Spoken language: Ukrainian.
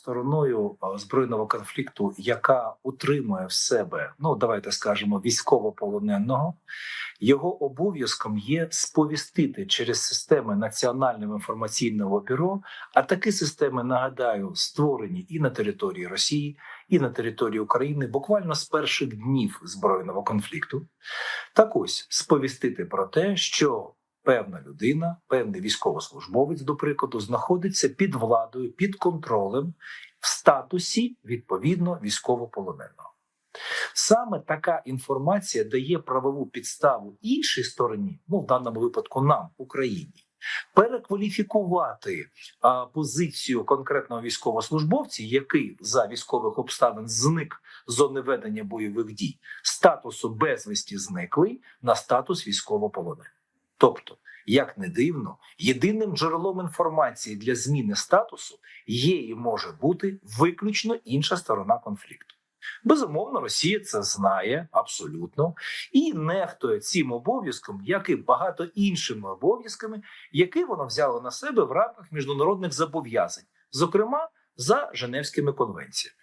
стороною збройного конфлікту, яка утримує в себе, ну давайте скажемо, військовополоненого, його обов'язком є сповістити через системи Національного інформаційного бюро. А такі системи, нагадаю, створені і на території Росії, і на території України буквально з перших днів збройного конфлікту. Так ось сповістити про те, що певна людина, певний військовослужбовець, до прикладу, знаходиться під владою, під контролем в статусі відповідно військовополоненого. Саме така інформація дає правову підставу іншій стороні, ну в даному випадку нам, Україні, перекваліфікувати а, позицію конкретного військовослужбовця, який за військових обставин зник з зони ведення бойових дій, статусу безвісті зниклий на статус військовополоненого. Тобто, як не дивно, єдиним джерелом інформації для зміни статусу є і може бути виключно інша сторона конфлікту. Безумовно, Росія це знає абсолютно і нехтує цим обов'язком, як і багато іншими обов'язками, які вона взяла на себе в рамках міжнародних зобов'язань, зокрема за Женевськими конвенціями.